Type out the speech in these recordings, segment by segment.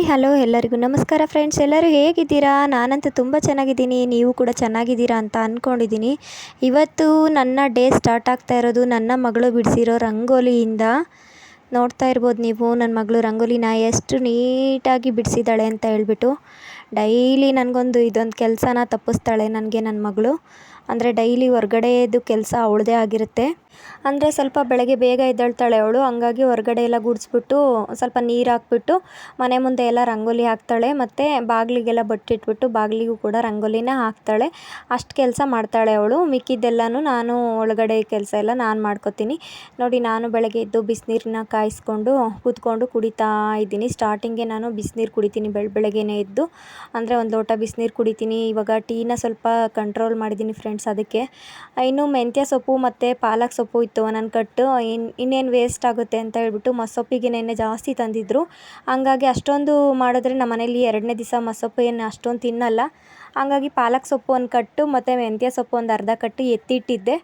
Hi, hello ಎಲ್ಲರಿಗೂ ನಮಸ್ಕಾರ friends ಎಲ್ಲರೂ ಹೇಗಿದ್ದೀರಾ? ನಾನಂತೂ ತುಂಬ ಚೆನ್ನಾಗಿದ್ದೀನಿ. ನೀವು ಕೂಡ ಚೆನ್ನಾಗಿದ್ದೀರಾ ಅಂತ ಅಂದ್ಕೊಂಡಿದ್ದೀನಿ ಇವತ್ತು ನನ್ನ ಡೇ ಸ್ಟಾರ್ಟ್ ಆಗ್ತಾ ಇರೋದು ನನ್ನ ಮಗಳು ಬಿಡಿಸಿರೋ ರಂಗೋಲಿಯಿಂದ. ನೋಡ್ತಾ ಇರ್ಬೋದು ನೀವು ನನ್ನ ಮಗಳು ರಂಗೋಲಿನ ಎಷ್ಟು ನೀಟಾಗಿ ಬಿಡಿಸಿದ್ದಾಳೆ ಅಂತ ಹೇಳ್ಬಿಟ್ಟು. ಡೈಲಿ ನನಗೊಂದು ಇದೊಂದು ಕೆಲಸನ ತಪ್ಪಿಸ್ತಾಳೆ ನನಗೆ ನನ್ನ ಮಗಳು. ಅಂದರೆ ಡೈಲಿ ಹೊರ್ಗಡೆದು ಕೆಲಸ ಅವಳದೇ ಆಗಿರುತ್ತೆ. ಅಂದರೆ ಸ್ವಲ್ಪ ಬೆಳಗ್ಗೆ ಬೇಗ ಎದ್ದೇಳ್ತಾಳೆ ಅವಳು. ಹಂಗಾಗಿ ಹೊರಗಡೆ ಎಲ್ಲ ಗುಡಿಸ್ಬಿಟ್ಟು ಸ್ವಲ್ಪ ನೀರು ಹಾಕ್ಬಿಟ್ಟು ಮನೆ ಮುಂದೆ ಎಲ್ಲ ರಂಗೋಲಿ ಹಾಕ್ತಾಳೆ. ಮತ್ತು ಬಾಗಿಲಿಗೆಲ್ಲ ಬಟ್ಟಿಟ್ಬಿಟ್ಟು ಬಾಗಿಲಿಗೂ ಕೂಡ ರಂಗೋಲಿನ ಹಾಕ್ತಾಳೆ. ಅಷ್ಟು ಕೆಲಸ ಮಾಡ್ತಾಳೆ ಅವಳು. ಮಿಕ್ಕಿದ್ದೆಲ್ಲನೂ ನಾನು ಒಳಗಡೆ ಕೆಲಸ ಎಲ್ಲ ನಾನು ಮಾಡ್ಕೊತೀನಿ. ನೋಡಿ, ನಾನು ಬೆಳಗ್ಗೆ ಎದ್ದು ಬಿಸಿನೀರನ್ನ ಕಾಯಿಸ್ಕೊಂಡು ಕೂತ್ಕೊಂಡು ಕುಡಿತಾ ಇದ್ದೀನಿ. ಸ್ಟಾರ್ಟಿಂಗೆ ನಾನು ಬಿಸಿನೀರು ಕುಡಿತೀನಿ ಬೆಳ, ಬೆಳಗ್ಗೆನೇ ಎದ್ದು. ಅಂದರೆ ಒಂದು ಲೋಟ ಬಿಸಿನೀರು ಕುಡಿತೀನಿ. ಇವಾಗ ಟೀನ ಸ್ವಲ್ಪ ಕಂಟ್ರೋಲ್ ಮಾಡಿದ್ದೀನಿ ಫ್ರೆಂಡ್ಸ್ ಅದಕ್ಕೆ. ಇನ್ನು ಮೆಂತ್ಯ ಸೊಪ್ಪು ಮತ್ತು ಪಾಲಕ್ ಸೊಪ್ಪು ಇತ್ತು. ಒಂದೊಂದು ಕಟ್ಟು ಇನ್ನು ಇನ್ನೇನು ವೇಸ್ಟ್ ಆಗುತ್ತೆ ಅಂತ ಹೇಳ್ಬಿಟ್ಟು ಮಸೊಪ್ಪಿಗೆ ನೆನ್ನೆ ಜಾಸ್ತಿ ತಂದಿದ್ದರು ಹಂಗಾಗಿ ಅಷ್ಟೊಂದು ಮಾಡಿದ್ರೆ ನಮ್ಮ ಮನೇಲಿ ಎರಡನೇ ದಿವಸ ಮಸೊಪ್ಪು ಏನು ಅಷ್ಟೊಂದು ತಿನ್ನಲ್ಲ. ಹಂಗಾಗಿ ಪಾಲಕ್ ಸೊಪ್ಪು ಒಂದು ಕಟ್ಟು, ಮತ್ತು ಮೆಂತ್ಯ ಸೊಪ್ಪು ಒಂದು ಅರ್ಧ ಕಟ್ಟು ಎತ್ತಿಟ್ಟಿದ್ದೆ.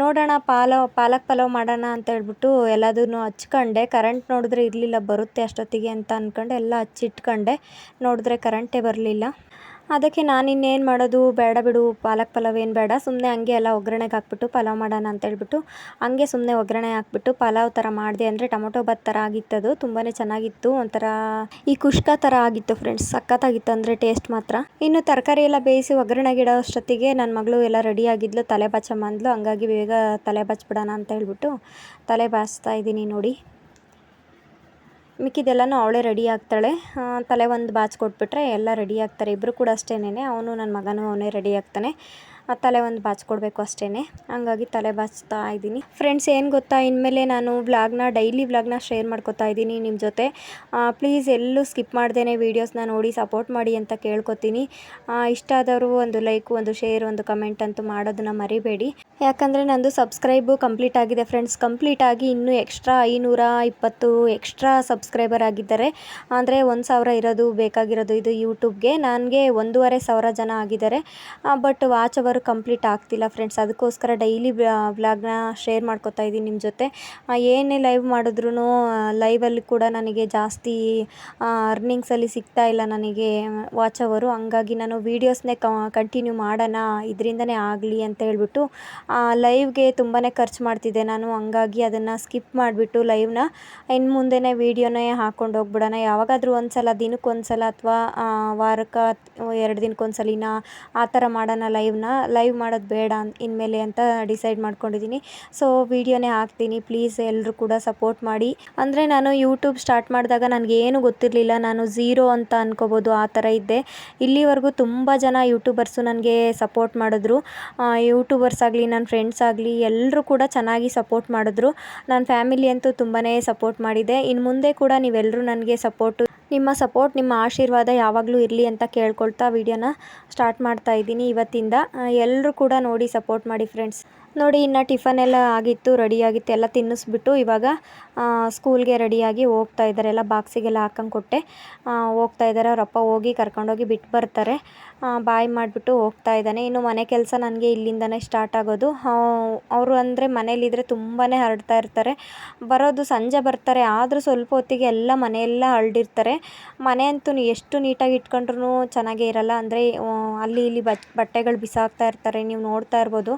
ನೋಡೋಣ ಪಾಲವ್ ಪಾಲಕ್ ಪಲಾವ್ ಮಾಡೋಣ ಅಂತ ಹೇಳ್ಬಿಟ್ಟು ಎಲ್ಲದನ್ನು ಹಚ್ಕೊಂಡೆ. ಕರೆಂಟ್ ನೋಡಿದ್ರೆ ಇರಲಿಲ್ಲ, ಬರುತ್ತೆ ಅಷ್ಟೊತ್ತಿಗೆ ಅಂತ ಅಂದ್ಕೊಂಡು ಎಲ್ಲ ಹಚ್ಚಿಟ್ಕೊಂಡೆ. ನೋಡಿದ್ರೆ ಕರೆಂಟೇ ಬರಲಿಲ್ಲ. ಅದಕ್ಕೆ ನಾನು ಇನ್ನೇನು ಮಾಡೋದು? ಬೇಡ ಬಿಡು, ಪಾಲಕ್ ಪಲಾವ್ ಏನು ಬೇಡ. ಸುಮ್ಮನೆ ಹಂಗೆ ಎಲ್ಲ ಒಗ್ಗರಣೆಗೆ ಹಾಕ್ಬಿಟ್ಟು ಪಲಾವ್ ಮಾಡೋಣ ಅಂತ ಹೇಳ್ಬಿಟ್ಟು ಹಂಗೆ ಸುಮ್ಮನೆ ಒಗ್ಗರಣೆ ಹಾಕ್ಬಿಟ್ಟು ಪಲಾವ್ ಥರ ಮಾಡಿದೆ ಅಂದರೆ ಟೊಮೊಟೊ ಭಾತ್ ಥರ ಅದು. ತುಂಬಾ ಚೆನ್ನಾಗಿತ್ತು, ಒಂಥರ ಈ ಕುಷ್ಕ ಥರ ಆಗಿತ್ತು ಫ್ರೆಂಡ್ಸ್. ಸಖತ್ತಾಗಿತ್ತು ಅಂದರೆ ಟೇಸ್ಟ್ ಮಾತ್ರ. ಇನ್ನು ತರಕಾರಿ ಎಲ್ಲ ಬೇಯಿಸಿ ಒಗ್ಗರಣೆಗೆ ಇಡೋ ಅಷ್ಟೊತ್ತಿಗೆ ನನ್ನ ಮಗಳು ಎಲ್ಲ ರೆಡಿ ಆಗಿದ್ಲು, ತಲೆ ಬಾಚ ಮಂದ್ಲು ಹಂಗಾಗಿ ಬೇಗ ತಲೆ ಬಾಚ್ಬಿಡೋಣ ಅಂತ ಹೇಳ್ಬಿಟ್ಟು ತಲೆ ಬಾಚ್ತಾ ಇದ್ದೀನಿ ನೋಡಿ. ಮಿಕ್ಕಿದೆಲ್ಲನೂ ಅವಳೇ ರೆಡಿ ಆಗ್ತಾಳೆ. ತಲೆ ಒಂದು ಬಾಚಿ ಕೊಟ್ಬಿಟ್ರೆ ಎಲ್ಲ ರೆಡಿ ಆಗ್ತಾರೆ. ಇಬ್ಬರು ಕೂಡ ಅಷ್ಟೇನೆ ಅವನು ನನ್ನ ಮಗನೂ ಅವನೇ ರೆಡಿ ಆಗ್ತಾನೆ. ತಲೆ ಒಂದು ಬಾಚ್ಕೊಡ್ಬೇಕು ಅಷ್ಟೇ ಹಂಗಾಗಿ ತಲೆ ಬಾಚ್ತಾ ಇದ್ದೀನಿ. ಫ್ರೆಂಡ್ಸ್ ಏನು ಗೊತ್ತಾ? ಇನ್ಮೇಲೆ ನಾನು ವ್ಲಾಗ್ನ ಡೈಲಿ ವ್ಲಾಗ್ನ ಶೇರ್ ಮಾಡ್ಕೊತಾ ಇದ್ದೀನಿ ನಿಮ್ಮ ಜೊತೆ. ಪ್ಲೀಸ್ ಎಲ್ಲೂ ಸ್ಕಿಪ್ ಮಾಡ್ದೇ ವೀಡಿಯೋಸ್ನ ನೋಡಿ ಸಪೋರ್ಟ್ ಮಾಡಿ ಅಂತ ಕೇಳ್ಕೊತೀನಿ. ಇಷ್ಟ ಆದವರು ಒಂದು ಲೈಕ್ ಒಂದು ಶೇರ್ ಒಂದು ಕಮೆಂಟ್ ಅಂತೂ ಮಾಡೋದನ್ನ ಮರಿಬೇಡಿ. ಯಾಕಂದರೆ ನಂದು ಸಬ್ಸ್ಕ್ರೈಬು ಕಂಪ್ಲೀಟ್ ಆಗಿದೆ ಫ್ರೆಂಡ್ಸ್ ಕಂಪ್ಲೀಟ್ ಆಗಿ ಇನ್ನೂ ಎಕ್ಸ್ಟ್ರಾ ಐನೂರ ಇಪ್ಪತ್ತು ಎಕ್ಸ್ಟ್ರಾ ಸಬ್ಸ್ಕ್ರೈಬರ್ ಆಗಿದ್ದಾರೆ. ಅಂದರೆ ಒಂದು ಸಾವಿರ ಇರೋದು ಬೇಕಾಗಿರೋದು ಇದು ಯೂಟ್ಯೂಬ್ಗೆ ನನಗೆ ಒಂದೂವರೆ ಸಾವಿರ ಜನ ಆಗಿದ್ದಾರೆ. ಬಟ್ ವಾಚ್ ಕಂಪ್ಲೀಟ್ ಆಗ್ತಿಲ್ಲ ಫ್ರೆಂಡ್ಸ್. ಅದಕ್ಕೋಸ್ಕರ ಡೈಲಿ ವ್ಲಾಗ್ನ ಶೇರ್ ಮಾಡ್ಕೋತಾ ಇದ್ದೀನಿ ನಿಮ್ಮ ಜೊತೆ. ಏನೇ ಲೈವ್ ಮಾಡಿದ್ರು ಲೈವಲ್ಲಿ ಕೂಡ ನನಗೆ ಜಾಸ್ತಿ ಅರ್ನಿಂಗ್ಸಲ್ಲಿ ಸಿಗ್ತಾ ಇಲ್ಲ ನನಗೆ ವಾಚ್ ಅವರು. ಹಂಗಾಗಿ ನಾನು ವೀಡಿಯೋಸ್ನೇ ಕಂಟಿನ್ಯೂ ಮಾಡೋಣ, ಇದರಿಂದನೇ ಆಗಲಿ ಅಂತ ಹೇಳ್ಬಿಟ್ಟು ಲೈವ್ಗೆ ತುಂಬಾ ಖರ್ಚು ಮಾಡ್ತಿದ್ದೆ ನಾನು. ಹಂಗಾಗಿ ಅದನ್ನು ಸ್ಕಿಪ್ ಮಾಡಿಬಿಟ್ಟು ಲೈವ್ನ ಇನ್ನು ಮುಂದೆನೇ ವೀಡಿಯೋನೇ ಹಾಕ್ಕೊಂಡು ಹೋಗ್ಬಿಡೋಣ. ಯಾವಾಗಾದರೂ ಒಂದು ಸಲ ದಿನಕ್ಕೆ ಒಂದು ಸಲ ಅಥವಾ ವಾರಕ್ಕೆ ಎರಡು ದಿನಕ್ಕೆ ಒಂದು ಸಲಿನ ಆ ಥರ ಮಾಡೋಣ ಲೈವ್ನ. ಲೈವ್ ಮಾಡೋದು ಬೇಡ ಇನ್ಮೇಲೆ ಅಂತ ಡಿಸೈಡ್ ಮಾಡ್ಕೊಂಡಿದ್ದೀನಿ ಸೊ ವೀಡಿಯೋನೇ ಹಾಕ್ತೀನಿ. ಪ್ಲೀಸ್ ಎಲ್ಲರೂ ಕೂಡ ಸಪೋರ್ಟ್ ಮಾಡಿ. ಅಂದರೆ ನಾನು ಯೂಟ್ಯೂಬ್ ಸ್ಟಾರ್ಟ್ ಮಾಡಿದಾಗ ನನಗೇನು ಗೊತ್ತಿರಲಿಲ್ಲ. ನಾನು ಝೀರೋ ಅಂತ ಅನ್ಕೋಬೋದು ಆ ಥರ ಇದ್ದೆ. ಇಲ್ಲಿವರೆಗೂ ತುಂಬ ಜನ ಯೂಟ್ಯೂಬರ್ಸು ನನಗೆ ಸಪೋರ್ಟ್ ಮಾಡಿದ್ರು. ಯೂಟ್ಯೂಬರ್ಸ್ ಆಗಲಿ ನನ್ನ ಫ್ರೆಂಡ್ಸ್ ಆಗಲಿ ಎಲ್ಲರೂ ಕೂಡ ಚೆನ್ನಾಗಿ ಸಪೋರ್ಟ್ ಮಾಡಿದ್ರು. ನನ್ನ ಫ್ಯಾಮಿಲಿ ಅಂತೂ ತುಂಬಾ ಸಪೋರ್ಟ್ ಮಾಡಿದೆ. ಇನ್ನು ಮುಂದೆ ಕೂಡ ನೀವೆಲ್ಲರೂ ನನಗೆ ಸಪೋರ್ಟು ನಿಮ್ಮ ಸಪೋರ್ಟ್ ನಿಮ್ಮ ಆಶೀರ್ವಾದ ಯಾವಾಗಲೂ ಇರಲಿ ಅಂತ ಕೇಳ್ಕೊಳ್ತಾ ವಿಡಿಯೋನ ಸ್ಟಾರ್ಟ್ ಮಾಡ್ತಾ ಇದ್ದೀನಿ ಇವತ್ತಿಂದ. ಎಲ್ಲರೂ ಕೂಡ ನೋಡಿ ಸಪೋರ್ಟ್ ಮಾಡಿ ಫ್ರೆಂಡ್ಸ್ ನೋಡಿ, ಇನ್ನು ಟಿಫನ್ ಎಲ್ಲ ಆಗಿತ್ತು ರೆಡಿ ಆಗಿತ್ತು, ಎಲ್ಲ ತಿನ್ನಿಸ್ಬಿಟ್ಟು ಇವಾಗ ಸ್ಕೂಲ್ಗೆ ರೆಡಿಯಾಗಿ ಹೋಗ್ತಾ ಇದ್ದಾರೆ ಎಲ್ಲ ಬಾಕ್ಸಿಗೆಲ್ಲ ಹಾಕೊಂಡು ಕೊಟ್ಟೆ. ಹೋಗ್ತಾ ಇದ್ದಾರೆ ಅವರಪ್ಪ ಹೋಗಿ ಕರ್ಕೊಂಡೋಗಿ ಬಿಟ್ಟು ಬರ್ತಾರೆ. ಬಾಯ್ ಮಾಡಿಬಿಟ್ಟು ಹೋಗ್ತಾ ಇದ್ದಾನೆ. ಇನ್ನು ಮನೆ ಕೆಲಸ ನನಗೆ ಇಲ್ಲಿಂದನೇ ಸ್ಟಾರ್ಟ್ ಆಗೋದು. ಅವರು ಅಂದರೆ ಮನೇಲಿದ್ದರೆ ತುಂಬಾ ಹರಡ್ತಾ ಇರ್ತಾರೆ. ಬರೋದು ಸಂಜೆ ಬರ್ತಾರೆ. ಆದರೂ ಸ್ವಲ್ಪ ಹೊತ್ತಿಗೆ ಎಲ್ಲ ಮನೆಯೆಲ್ಲ ಹರಡಿರ್ತಾರೆ. ಮನೆ ಅಂತೂ ಎಷ್ಟು ನೀಟಾಗಿ ಇಟ್ಕೊಂಡ್ರೂ ಚೆನ್ನಾಗೇ ಇರಲ್ಲ. ಅಂದರೆ ಅಲ್ಲಿ ಇಲ್ಲಿ ಬಟ್ಟೆಗಳು ಬಿಸಾಕ್ತಾ ಇರ್ತಾರೆ. ನೀವು ನೋಡ್ತಾ ಇರ್ಬೋದು.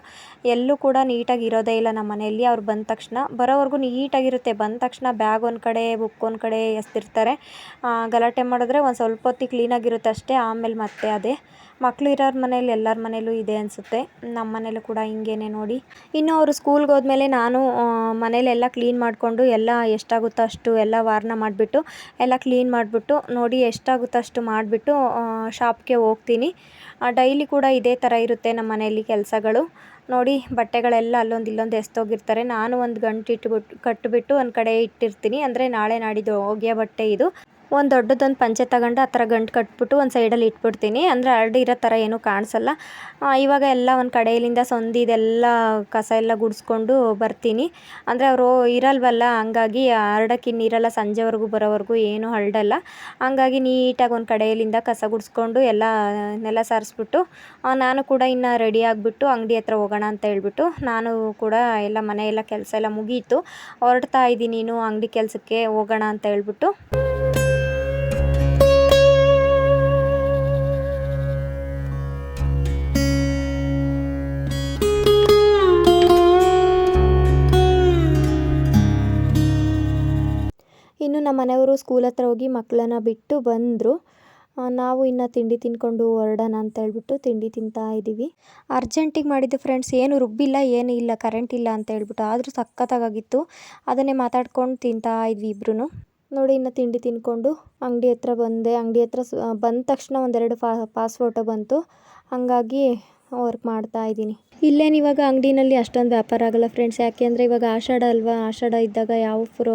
ಎಲ್ಲೂ ಕೂಡ ನೀಟಾಗಿ ಇರೋದೇ ಇಲ್ಲ ನಮ್ಮ ಮನೆಯಲ್ಲಿ. ಅವ್ರು ಬಂದ ತಕ್ಷಣ ಬರೋವರೆಗೂ ನೀಟಾಗಿರುತ್ತೆ. ಬಂದ ತಕ್ಷಣ ಬ್ಯಾಗ್ ಒಂದು ಕಡೆ ಬುಕ್ ಒಂದು ಕಡೆ ಎಸ್ತಿರ್ತಾರೆ. ಗಲಾಟೆ ಮಾಡಿದ್ರೆ ಒಂದು ಸ್ವಲ್ಪ ಹೊತ್ತಿಗೆ ಕ್ಲೀನಾಗಿರುತ್ತೆ ಅಷ್ಟೇ. ಆಮೇಲೆ ಮತ್ತೆ ಅದೇ. ಮಕ್ಕಳು ಇರೋರ ಮನೇಲಿ, ಎಲ್ಲರ ಮನೇಲೂ ಇದೆ ಅನಿಸುತ್ತೆ. ನಮ್ಮ ಮನೇಲೂ ಕೂಡ ಹಿಂಗೇನೆ ನೋಡಿ. ಇನ್ನು ಅವರು ಸ್ಕೂಲ್ಗೆ ಹೋದ್ಮೇಲೆ ನಾನು ಮನೇಲೆಲ್ಲ ಕ್ಲೀನ್ ಮಾಡಿಕೊಂಡು ಎಲ್ಲ ಎಷ್ಟಾಗುತ್ತೋ ಅಷ್ಟು ಎಲ್ಲ ವಾರನ ಮಾಡಿಬಿಟ್ಟು, ಎಲ್ಲ ಕ್ಲೀನ್ ಮಾಡಿಬಿಟ್ಟು ನೋಡಿ ಎಷ್ಟಾಗುತ್ತೋ ಅಷ್ಟು ಮಾಡಿಬಿಟ್ಟು ಶಾಪ್ಗೆ ಹೋಗ್ತೀನಿ. ಡೈಲಿ ಕೂಡ ಇದೇ ಥರ ಇರುತ್ತೆ ನಮ್ಮ ಮನೆಯಲ್ಲಿ ಕೆಲಸಗಳು. ನೋಡಿ, ಬಟ್ಟೆಗಳೆಲ್ಲ ಅಲ್ಲೊಂದು ಇಲ್ಲೊಂದು ಎಸ್ತೋಗಿರ್ತಾರೆ. ನಾನು ಒಂದು ಗಂಟು ಇಟ್ಬಿಟ್ಟು ಕಟ್ಟಿಬಿಟ್ಟು ಒಂದು ಕಡೆ ಇಟ್ಟಿರ್ತೀನಿ. ಅಂದರೆ ನಾಳೆ ನಾಡಿದ್ದು ಒಗೆಯೋ ಬಟ್ಟೆ ಇದು. ಒಂದು ದೊಡ್ಡದೊಂದು ಪಂಚೆ ತಗೊಂಡು ಆ ಥರ ಗಂಟು ಕಟ್ಬಿಟ್ಟು ಒಂದು ಸೈಡಲ್ಲಿ ಇಟ್ಬಿಡ್ತೀನಿ. ಅಂದರೆ ಹರಡಿ ಇರೋ ಥರ ಏನೂ ಕಾಣಿಸಲ್ಲ. ಇವಾಗ ಎಲ್ಲ ಒಂದು ಕಡೆಯಲ್ಲಿಂದ ಸಂದಿ ಇದೆಲ್ಲ ಕಸ ಎಲ್ಲ ಗುಡಿಸ್ಕೊಂಡು ಬರ್ತೀನಿ. ಅಂದರೆ ಅವರು ಇರಲ್ವಲ್ಲ, ಹಂಗಾಗಿ ಹರಡಕ್ಕೆ ಇನ್ನಿರಲ್ಲ, ಸಂಜೆವರೆಗೂ ಬರೋವರೆಗೂ ಏನೂ ಹರಡಲ್ಲ. ಹಂಗಾಗಿ ನೀಟಾಗಿ ಒಂದು ಕಡೆಯಲ್ಲಿಂದ ಕಸ ಗುಡಿಸ್ಕೊಂಡು ಎಲ್ಲ ನೆಲ ಸಾರಿಸ್ಬಿಟ್ಟು ನಾನು ಕೂಡ ಇನ್ನು ರೆಡಿ ಆಗಿಬಿಟ್ಟು ಅಂಗಡಿ ಹತ್ರ ಹೋಗೋಣ ಅಂತ ಹೇಳ್ಬಿಟ್ಟು ನಾನು ಕೂಡ ಎಲ್ಲ ಮನೆಯೆಲ್ಲ ಕೆಲಸ ಎಲ್ಲ ಮುಗೀತು. ಹೊರಡ್ತಾ ಇದ್ದೀನಿ ನೀನು ಅಂಗಡಿ ಕೆಲಸಕ್ಕೆ ಹೋಗೋಣ ಅಂತ ಹೇಳ್ಬಿಟ್ಟು. ಮನೆಯವರು ಸ್ಕೂಲ್ ಹತ್ರ ಹೋಗಿ ಮಕ್ಕಳನ್ನ ಬಿಟ್ಟು ಬಂದರು. ನಾವು ಇನ್ನು ತಿಂಡಿ ತಿಂದ್ಕೊಂಡು ಹೊರಡೋಣ ಅಂತ ಹೇಳ್ಬಿಟ್ಟು ತಿಂಡಿ ತಿಂತಾ ಇದ್ದೀವಿ ಅರ್ಜೆಂಟಿಗೆ ಮಾಡಿದ್ದು ಫ್ರೆಂಡ್ಸ್ ಏನು ರುಬ್ಬಿಲ್ಲ ಏನು ಇಲ್ಲ ಕರೆಂಟ್ ಇಲ್ಲ ಅಂತ ಹೇಳ್ಬಿಟ್ಟು ಆದರೂ ಸಖತ್ತಾಗಿತ್ತು ಅದನ್ನೇ ಮಾತಾಡ್ಕೊಂಡು ತಿಂತಾ ಇದ್ವಿ ಇಬ್ರು ನೋಡಿ, ಇನ್ನು ತಿಂಡಿ ತಿಂದ್ಕೊಂಡು ಅಂಗಡಿ ಹತ್ರ ಬಂದೆ. ಅಂಗಡಿ ಹತ್ರ ಬಂದ ತಕ್ಷಣ ಒಂದೆರಡು ಪಾಸ್ ಫೋಟೋ ಬಂತು. ಹಾಗಾಗಿ ವರ್ಕ್ ಮಾಡ್ತಾ ಇದ್ದೀನಿ. ಇಲ್ಲೇನು ಇವಾಗ ಅಂಗಡಿನಲ್ಲಿ ಅಷ್ಟೊಂದು ವ್ಯಾಪಾರ ಆಗಲ್ಲ ಫ್ರೆಂಡ್ಸ್ ಯಾಕೆಂದರೆ ಇವಾಗ ಆಷಾಢ ಅಲ್ವಾ? ಆಷಾಢ ಇದ್ದಾಗ ಯಾವ ಪ್ರೋ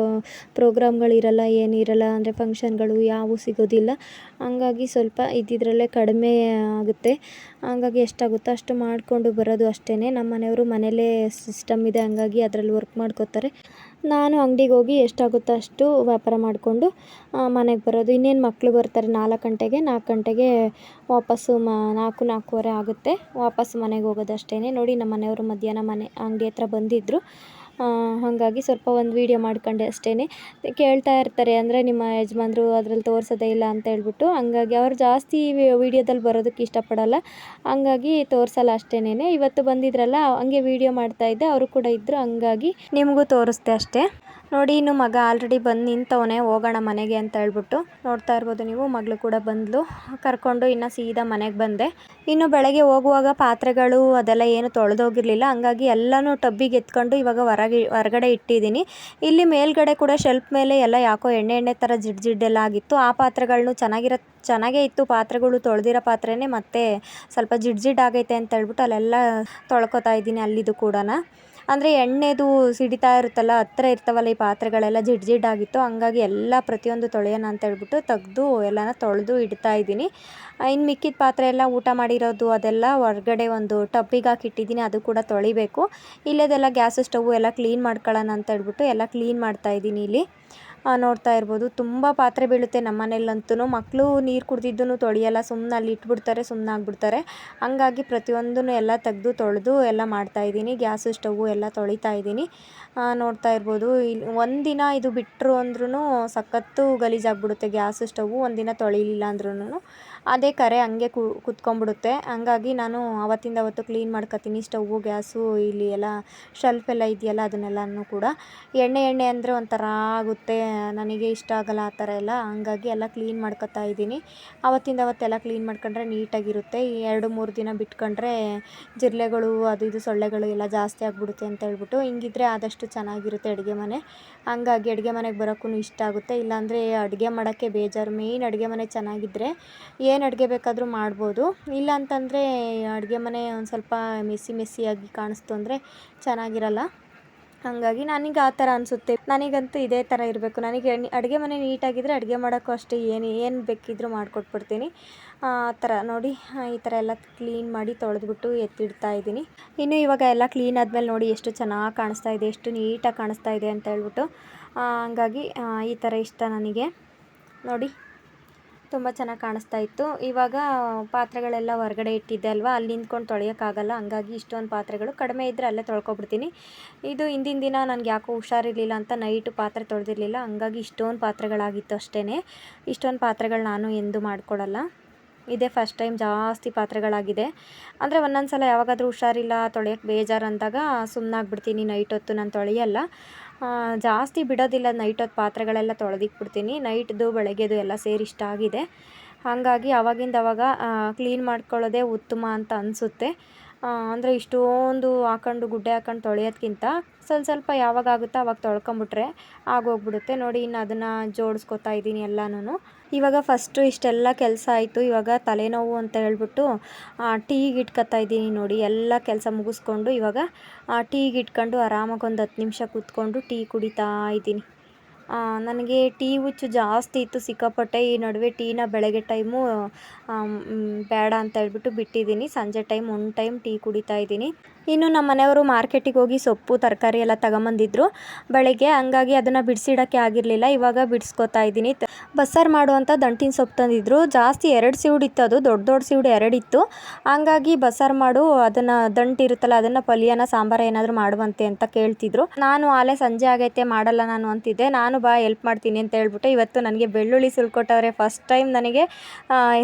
ಪ್ರೋಗ್ರಾಮ್ಗಳಿರಲ್ಲ ಏನಿರಲ್ಲ ಅಂದರೆ ಫಂಕ್ಷನ್ಗಳು ಯಾವೂ ಸಿಗೋದಿಲ್ಲ. ಹಂಗಾಗಿ ಸ್ವಲ್ಪ ಇದ್ದಿದ್ರಲ್ಲೇ ಕಡಿಮೆ ಆಗುತ್ತೆ. ಹಂಗಾಗಿ ಎಷ್ಟಾಗುತ್ತೋ ಅಷ್ಟು ಮಾಡಿಕೊಂಡು ಬರೋದು ಅಷ್ಟೇ ನಮ್ಮ ಮನೆಯವರು ಮನೇಲೇ ಸಿಸ್ಟಮ್ ಇದೆ. ಹಂಗಾಗಿ ಅದರಲ್ಲಿ ವರ್ಕ್ ಮಾಡ್ಕೋತಾರೆ. ನಾನು ಅಂಗಡಿಗೆ ಹೋಗಿ ಎಷ್ಟಾಗುತ್ತೋ ಅಷ್ಟು ವ್ಯಾಪಾರ ಮಾಡಿಕೊಂಡು ಮನೆಗೆ ಬರೋದು. ಇನ್ನೇನು ಮಕ್ಕಳು ಬರ್ತಾರೆ ನಾಲ್ಕು ಗಂಟೆಗೆ ನಾಲ್ಕು ಗಂಟೆಗೆ ವಾಪಸ್ಸು ಮ, ನಾಲ್ಕು, ನಾಲ್ಕೂವರೆ ಆಗುತ್ತೆ. ವಾಪಸ್ ಮನೆಗೆ ಹೋಗೋದು ಅಷ್ಟೇ ನೋಡಿ, ನಮ್ಮ ಮನೆಯವರು ಮಧ್ಯಾಹ್ನ ಮನೆ, ಅಂಗಡಿ ಹತ್ರ ಬಂದಿದ್ದರು ಹಾಗಾಗಿ ಸ್ವಲ್ಪ ಒಂದು ವೀಡಿಯೋ ಮಾಡ್ಕೊಂಡೆ ಅಷ್ಟೇ ಕೇಳ್ತಾ ಇರ್ತಾರೆ, ಅಂದರೆ ನಿಮ್ಮ ಯಜಮಾನ್ರು ಅದ್ರಲ್ಲಿ ತೋರಿಸೋದೇ ಇಲ್ಲ ಅಂತ ಹೇಳ್ಬಿಟ್ಟು. ಹಂಗಾಗಿ ಅವ್ರು ಜಾಸ್ತಿ ವೀಡಿಯೋದಲ್ಲಿ ಬರೋದಕ್ಕೆ ಇಷ್ಟಪಡೋಲ್ಲ. ಹಂಗಾಗಿ ತೋರಿಸಲ್ಲ ಅಷ್ಟೇ ಇವತ್ತು ಬಂದಿದ್ರಲ್ಲ, ಹಂಗೆ ವೀಡಿಯೋ ಮಾಡ್ತಾಯಿದ್ದೆ ಅವರು ಕೂಡ ಇದ್ದರು ಹಂಗಾಗಿ ನಿಮಗೂ ತೋರಿಸ್ದೆ ಅಷ್ಟೇ. ನೋಡಿ, ಇನ್ನು ಮಗ ಆಲ್ರೆಡಿ ಬಂದು ನಿಂತವನೆ, ಹೋಗೋಣ ಮನೆಗೆ ಅಂತ ಹೇಳ್ಬಿಟ್ಟು ನೋಡ್ತಾ ಇರ್ಬೋದು ನೀವು. ಮಗಳು ಕೂಡ ಬಂದಳು ಕರ್ಕೊಂಡು ಇನ್ನು ಸೀದಾ ಮನೆಗೆ ಬಂದೆ. ಇನ್ನು ಬೆಳಗ್ಗೆ ಹೋಗುವಾಗ ಪಾತ್ರೆಗಳು ಅದೆಲ್ಲ ಏನು ತೊಳೆದೋಗಿರಲಿಲ್ಲ. ಹಂಗಾಗಿ ಎಲ್ಲನೂ ಟಬ್ಬಿಗೆ ಎತ್ಕೊಂಡು ಇವಾಗ ಹೊರಗೆ, ಹೊರಗಡೆ ಇಟ್ಟಿದ್ದೀನಿ. ಇಲ್ಲಿ ಮೇಲ್ಗಡೆ ಕೂಡ ಶೆಲ್ಫ್ ಮೇಲೆ ಎಲ್ಲ ಯಾಕೋ ಎಣ್ಣೆ ಎಣ್ಣೆ ಥರ ಜಿಡ್ ಜಿಡ್ಡೆಲ್ಲ ಆಗಿತ್ತು. ಆ ಪಾತ್ರೆಗಳನ್ನು ಚೆನ್ನಾಗಿರೋ, ಚೆನ್ನಾಗೇ ಇತ್ತು. ಪಾತ್ರೆಗಳು ತೊಳೆದಿರೋ ಪಾತ್ರೆನೇ ಮತ್ತೆ ಸ್ವಲ್ಪ ಜಿಡ್ ಜಿಡ್ ಆಗೈತೆ ಅಂತ ಹೇಳ್ಬಿಟ್ಟು ಅಲ್ಲೆಲ್ಲ ತೊಳ್ಕೊತಾ ಇದ್ದೀನಿ ಅಲ್ಲಿದು ಕೂಡ ಅಂದರೆ ಎಣ್ಣೆದು ಸಿಡಿತಾ ಇರುತ್ತಲ್ಲ, ಹತ್ರ ಇರ್ತಾವಲ್ಲ ಈ ಪಾತ್ರೆಗಳೆಲ್ಲ ಜಿಡ್ ಆಗಿತ್ತು. ಹಂಗಾಗಿ ಎಲ್ಲ ಪ್ರತಿಯೊಂದು ತೊಳೆಯೋಣ ಅಂತ ಹೇಳ್ಬಿಟ್ಟು ತೆಗ್ದು ಎಲ್ಲನ ತೊಳೆದು ಇಡ್ತಾ ಇದ್ದೀನಿ. ಇನ್ನು ಮಿಕ್ಕಿದ ಪಾತ್ರೆ ಎಲ್ಲ ಊಟ ಮಾಡಿರೋದು ಅದೆಲ್ಲ ಹೊರಗಡೆ ಒಂದು ಟಬ್ಬಿಗೆ ಹಾಕಿಟ್ಟಿದ್ದೀನಿ ಅದು ಕೂಡ ತೊಳಿಬೇಕು. ಇಲ್ಲದೆಲ್ಲ ಗ್ಯಾಸ್ ಸ್ಟವ್ ಎಲ್ಲ ಕ್ಲೀನ್ ಮಾಡ್ಕೊಳ್ಳೋಣ ಅಂತ ಹೇಳ್ಬಿಟ್ಟು ಎಲ್ಲ ಕ್ಲೀನ್ ಮಾಡ್ತಾ ಇದ್ದೀನಿ ಇಲ್ಲಿ. ನೋಡ್ತಾ ಇರ್ಬೋದು. ತುಂಬ ಪಾತ್ರೆ ಬೀಳುತ್ತೆ ನಮ್ಮ ಮನೇಲಂತೂ ಮಕ್ಕಳು ನೀರು ಕುಡ್ದಿದ್ದೂ ತೊಳೆಯಲ್ಲ ಸುಮ್ಮನೆ ಅಲ್ಲಿ ಇಟ್ಬಿಡ್ತಾರೆ ಸುಮ್ಮನೆ ಆಗ್ಬಿಡ್ತಾರೆ. ಹಂಗಾಗಿ ಪ್ರತಿಯೊಂದನ್ನು ಎಲ್ಲ ತೆಗೆದು ತೊಳೆದು ಎಲ್ಲ ಮಾಡ್ತಾ ಇದ್ದೀನಿ. ಗ್ಯಾಸು ಸ್ಟವ್ವು ಎಲ್ಲ ತೊಳಿತಾ ಇದ್ದೀನಿ. ನೋಡ್ತಾ ಇರ್ಬೋದು. ಇಲ್ಲಿ ಒಂದಿನ ಇದು ಬಿಟ್ಟರು ಅಂದ್ರೂ ಸಖತ್ತು ಗಲೀಜಾಗ್ಬಿಡುತ್ತೆ ಗ್ಯಾಸು ಸ್ಟವ್ವು ಒಂದಿನ ತೊಳಿಲಿಲ್ಲ ಅಂದ್ರೂ ಅದೇ ಕರೆ ಹಂಗೆ ಕುತ್ಕೊಂಡ್ಬಿಡುತ್ತೆ. ಹಂಗಾಗಿ ನಾನು ಅವತ್ತಿಂದ ಅವತ್ತು ಕ್ಲೀನ್ ಮಾಡ್ಕೊತೀನಿ ಸ್ಟವ್ವು ಗ್ಯಾಸು, ಇಲ್ಲಿ ಎಲ್ಲ ಶೆಲ್ಫ್ ಎಲ್ಲ ಇದೆಯಲ್ಲ ಅದನ್ನೆಲ್ಲನೂ ಕೂಡ. ಎಣ್ಣೆ ಎಣ್ಣೆ ಅಂದರೆ ಒಂಥರ ಆಗುತ್ತೆ. ನನಗೆ ಇಷ್ಟ ಆಗಲ್ಲ ಆ ಥರ ಎಲ್ಲ. ಹಂಗಾಗಿ ಎಲ್ಲ ಕ್ಲೀನ್ ಮಾಡ್ಕೊತಾ ಇದ್ದೀನಿ. ಅವತ್ತಿಂದ ಅವತ್ತೆಲ್ಲ ಕ್ಲೀನ್ ಮಾಡ್ಕೊಂಡ್ರೆ ನೀಟಾಗಿರುತ್ತೆ. ಎರಡು, ಮೂರು ದಿನ ಬಿಟ್ಕೊಂಡ್ರೆ ಜಿರಳೆಗಳು, ಅದು ಇದು ಸೊಳ್ಳೆಗಳು ಎಲ್ಲ ಜಾಸ್ತಿ ಆಗಿಬಿಡುತ್ತೆ ಅಂತ ಹೇಳ್ಬಿಟ್ಟು ಹಿಂಗಿದ್ರೆ ಆದಷ್ಟು ಚೆನ್ನಾಗಿರುತ್ತೆ ಅಡುಗೆ ಮನೆ. ಹಂಗಾಗಿ ಅಡುಗೆ ಮನೆಗೆ ಬರೋಕ್ಕೂ ಇಷ್ಟ ಆಗುತ್ತೆ. ಇಲ್ಲಾಂದರೆ ಅಡುಗೆ ಮಾಡೋಕ್ಕೆ ಬೇಜಾರು. ಮೇಯ್ನ್ ಅಡುಗೆ ಮನೆ ಚೆನ್ನಾಗಿದ್ದರೆ ಏನು ಅಡುಗೆ ಬೇಕಾದರೂ ಮಾಡ್ಬೋದು. ಇಲ್ಲ ಅಂತಂದರೆ ಅಡುಗೆ ಮನೆ ಒಂದು ಸ್ವಲ್ಪ ಮೆಸ್ಸಿ ಮೆಸ್ಸಿಯಾಗಿ ಕಾಣಿಸ್ತು ಅಂದರೆ ಚೆನ್ನಾಗಿರಲ್ಲ. ಹಾಗಾಗಿ ನನಗೆ ಆ ಥರ ಅನಿಸುತ್ತೆ. ನನಗಂತೂ ಇದೇ ಥರ ಇರಬೇಕು. ನನಗೆ ಅಡುಗೆ ಮನೆ ನೀಟಾಗಿದ್ದರೆ ಅಡುಗೆ ಮಾಡೋಕ್ಕೂ ಅಷ್ಟೇ ಏನು ಏನು ಬೇಕಿದ್ದರೂ ಮಾಡಿಕೊಟ್ಬಿಡ್ತೀನಿ. ಆ ಥರ ನೋಡಿ ಈ ಥರ ಎಲ್ಲ ಕ್ಲೀನ್ ಮಾಡಿ ತೊಳೆದ್ಬಿಟ್ಟು ಎತ್ತಿಡ್ತಾ ಇದ್ದೀನಿ. ಇನ್ನು ಇವಾಗ ಎಲ್ಲ ಕ್ಲೀನ್ ಆದಮೇಲೆ ನೋಡಿ ಎಷ್ಟು ಚೆನ್ನಾಗಿ ಕಾಣಿಸ್ತಾ ಇದೆ, ಎಷ್ಟು ನೀಟಾಗಿ ಕಾಣಿಸ್ತಾ ಇದೆ ಅಂತ ಹೇಳ್ಬಿಟ್ಟು. ಹಂಗಾಗಿ ಈ ಥರ ಇಷ್ಟ ನನಗೆ. ನೋಡಿ. ತುಂಬ ಚೆನ್ನಾಗಿ ಕಾಣಿಸ್ತಾ ಇತ್ತು. ಇವಾಗ ಪಾತ್ರೆಗಳೆಲ್ಲ ಹೊರಗಡೆ ಇಟ್ಟಿದ್ದೆ ಅಲ್ವಾ? ಅಲ್ಲಿ ನಿಂತ್ಕೊಂಡು ತೊಳೆಯೋಕ್ಕಾಗಲ್ಲ. ಹಂಗಾಗಿ ಇಷ್ಟೊಂದು ಪಾತ್ರೆಗಳು ಕಡಿಮೆ ಇದ್ದರೆ ಅಲ್ಲೇ ತೊಳ್ಕೊಬಿಡ್ತೀನಿ. ಇದು ಹಿಂದಿನ ದಿನ ನನಗೆ ಯಾಕೋ ಹುಷಾರಿರಲಿಲ್ಲ ಅಂತ ನೈಟು ಪಾತ್ರೆ ತೊಳೆದಿರಲಿಲ್ಲ. ಹಂಗಾಗಿ ಇಷ್ಟೊಂದು ಪಾತ್ರೆಗಳಾಗಿತ್ತು ಅಷ್ಟೇ ಇಷ್ಟೊಂದು ಪಾತ್ರೆಗಳು ನಾನು ಎಂದೂ ಮಾಡಿಕೊಡಲ್ಲ ಇದೇ ಫಸ್ಟ್ ಟೈಮ್ ಜಾಸ್ತಿ ಪಾತ್ರೆಗಳಾಗಿದೆ. ಅಂದರೆ ಒಂದೊಂದು ಸಲ ಯಾವಾಗಾದರೂ ಹುಷಾರಿಲ್ಲ ತೊಳೆಯೋಕ್ಕೆ ಬೇಜಾರು ಅಂದಾಗ ಸುಮ್ಮನಾಗ್ಬಿಡ್ತೀನಿ ನೈಟ್ ಹೊತ್ತು. ನಾನು ತೊಳೆಯಲ್ಲ. ಜಾಸ್ತಿ ಬಿಡೋದಿಲ್ಲ ನೈಟ್ ಹೊತ್ತು ಪಾತ್ರೆಗಳೆಲ್ಲ ತೊಳೆದಿಕ್ಬಿಡ್ತೀನಿ ನೈಟ್ದು ಬೆಳಗ್ಗೆದು ಎಲ್ಲ ಸೇರಿ ಇಷ್ಟ ಆಗಿದೆ. ಹಾಗಾಗಿ ಆವಾಗಿಂದ ಅವಾಗ ಕ್ಲೀನ್ ಮಾಡ್ಕೊಳ್ಳೋದೇ ಉತ್ತಮ ಅಂತ ಅನಿಸುತ್ತೆ. ಅಂದರೆ ಇಷ್ಟೊಂದು ಹಾಕೊಂಡು, ಗುಡ್ಡೆ ಹಾಕೊಂಡು ತೊಳೆಯೋದ್ಕಿಂತ ಸ್ವಲ್ಪ ಸ್ವಲ್ಪ ಯಾವಾಗ ಆಗುತ್ತೋ ಅವಾಗ ತೊಳ್ಕೊಂಬಿಟ್ರೆ ಆಗೋಗ್ಬಿಡುತ್ತೆ. ನೋಡಿ ಇನ್ನು ಅದನ್ನು ಜೋಡಿಸ್ಕೊತಾ ಇದ್ದೀನಿ ಎಲ್ಲನೂ ಇವಾಗ ಫಸ್ಟು ಇಷ್ಟೆಲ್ಲ ಕೆಲಸ ಆಯಿತು. ಇವಾಗ ತಲೆನೋವು ಅಂತ ಹೇಳ್ಬಿಟ್ಟು ಟೀಗೆ ಇಟ್ಕೊತಾ ಇದ್ದೀನಿ ನೋಡಿ. ಎಲ್ಲ ಕೆಲಸ ಮುಗಿಸ್ಕೊಂಡು ಇವಾಗ ಟೀಗೆ ಇಟ್ಕೊಂಡು ಆರಾಮಾಗಿ ಒಂದು ಹತ್ತು ನಿಮಿಷ ಕೂತ್ಕೊಂಡು ಟೀ ಕುಡಿತಾ ಇದ್ದೀನಿ. ನನಗೆ ಟೀ ಹುಚ್ಚು ಜಾಸ್ತಿ ಇತ್ತು ಸಿಕ್ಕಾಪಟ್ಟೆ. ಈ ನಡುವೆ ಟೀನ ಬೆಳಗ್ಗೆ ಟೈಮು ಬೇಡ ಅಂತ ಹೇಳ್ಬಿಟ್ಟು ಬಿಟ್ಟಿದ್ದೀನಿ. ಸಂಜೆ ಟೈಮ್ ಒನ್ ಟೈಮ್ ಟೀ ಕುಡಿತಾ ಇದ್ದೀನಿ. ಇನ್ನು ನಮ್ಮ ಮನೆಯವರು ಮಾರ್ಕೆಟಿಗೆ ಹೋಗಿ ಸೊಪ್ಪು, ತರಕಾರಿ ಎಲ್ಲ ತಗೊಂಬಂದಿದ್ರು. ಬೆಳಗ್ಗೆ ಹಂಗಾಗಿ ಅದನ್ನು ಬಿಡಿಸಿಡೋಕ್ಕೆ ಆಗಿರಲಿಲ್ಲ, ಇವಾಗ ಬಿಡಿಸ್ಕೊತಾ ಇದ್ದೀನಿ. ಬಸ್ಸಾರು ಮಾಡುವಂಥ ದಂಟಿನ ಸೊಪ್ಪು ತಂದಿದ್ರು. ಜಾಸ್ತಿ ಎರಡು ಸೀಡ್ ಇತ್ತು ಅದು, ದೊಡ್ಡ ದೊಡ್ಡ ಸಿವುಡು ಎರಡಿತ್ತು ಹಂಗಾಗಿ ಬಸ್ಸಾರು ಮಾಡು, ಅದನ್ನು ದಂಟು ಇರುತ್ತಲ್ಲ, ಅದನ್ನು ಪಲ್ಯನ, ಸಾಂಬಾರು ಏನಾದರೂ ಮಾಡುವಂತೆ ಅಂತ ಕೇಳ್ತಿದ್ರು. ನಾನು ಆಲೆ ಸಂಜೆ ಆಗೈತೆ, ಮಾಡಲ್ಲ ನಾನು ಅಂತಿದ್ದೆ. ನಾನು ಬಾ, ಹೆಲ್ಪ್ ಮಾಡ್ತೀನಿ ಅಂತ ಹೇಳ್ಬಿಟ್ಟು ಇವತ್ತು ನನಗೆ ಬೆಳ್ಳುಳ್ಳಿ ಸುಲ್ಕೊಟ್ಟವ್ರೆ. ಫಸ್ಟ್ ಟೈಮ್ ನನಗೆ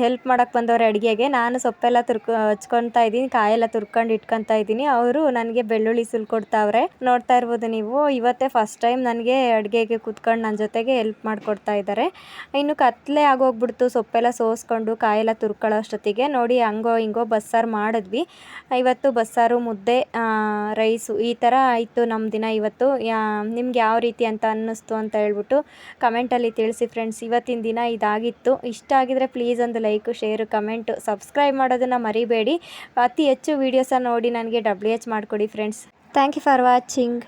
ಹೆಲ್ಪ್ ಮಾಡೋಕ್ಕೆ ಬಂದವ್ರೆ ಅಡುಗೆಗೆ. ನಾನು ಸೊಪ್ಪೆಲ್ಲ ತುರ್ಕೊ ಹಚ್ಕೊತಾ ಇದ್ದೀನಿ, ಕಾಯೆಲ್ಲ ತುರ್ಕೊಂಡು ಇಟ್ಕೊತಾ ಇದ್ದೀನಿ. ಅವರು ನನಗೆ ಬೆಳ್ಳುಳ್ಳಿ ಸುಲ್ಕೊಡ್ತಾವ್ರೆ ನೋಡ್ತಾ ಇರ್ಬೋದು ನೀವು, ಇವತ್ತೇ ಫಸ್ಟ್ ಟೈಮ್ ನನಗೆ ಅಡುಗೆಗೆ ಕೂತ್ಕೊಂಡು ನನ್ನ ಜೊತೆಗೆ ಹೆಲ್ಪ್ ಮಾಡಿಕೊಡ್ತಾ ಇದ್ದಾರೆ ಇನ್ನು ಕತ್ಲೆ ಆಗೋಗ್ಬಿಡ್ತು, ಸೊಪ್ಪೆಲ್ಲ ಸೋಸ್ಕೊಂಡು ಕಾಯೆಲ್ಲ ತುರ್ಕೊಳ್ಳೋ ಅಷ್ಟೊತ್ತಿಗೆ ನೋಡಿ ಹಂಗೋ ಹಿಂಗೋ ಬಸ್ಸಾರು ಮಾಡಿದ್ವಿ. ಇವತ್ತು ಬಸ್ಸಾರು, ಮುದ್ದೆ ರೈಸು ಈ ಥರ ಆಯಿತು ನಮ್ಮ ದಿನ ಇವತ್ತು. ನಿಮ್ಗೆ ಯಾವ ರೀತಿ ಅಂತ ಅನ್ನಿಸ್ತು ಅಂತ ಹೇಳ್ಬಿಟ್ಟು ಕಮೆಂಟಲ್ಲಿ ತಿಳಿಸಿ ಫ್ರೆಂಡ್ಸ್ ಇವತ್ತಿನ ದಿನ ಇದಾಗಿತ್ತು. ಇಷ್ಟ ಆಗಿದ್ರೆ ಪ್ಲೀಸ್ ಒಂದು ಲೈಕು ಶೇರು ಕಮೆಂಟು ಸಬ್ಸ್ಕ್ರೈಬ್ ಮಾಡೋದನ್ನು ಮರಿಬೇಡಿ. ಅತಿ ಹೆಚ್ಚು ವೀಡಿಯೋಸ ನೋಡಿ ನನಗೆ ಡಬ್ಲ್ಯೂ ಎಚ್ ಮಾಡಿಕೊಡಿ friends thank you for watching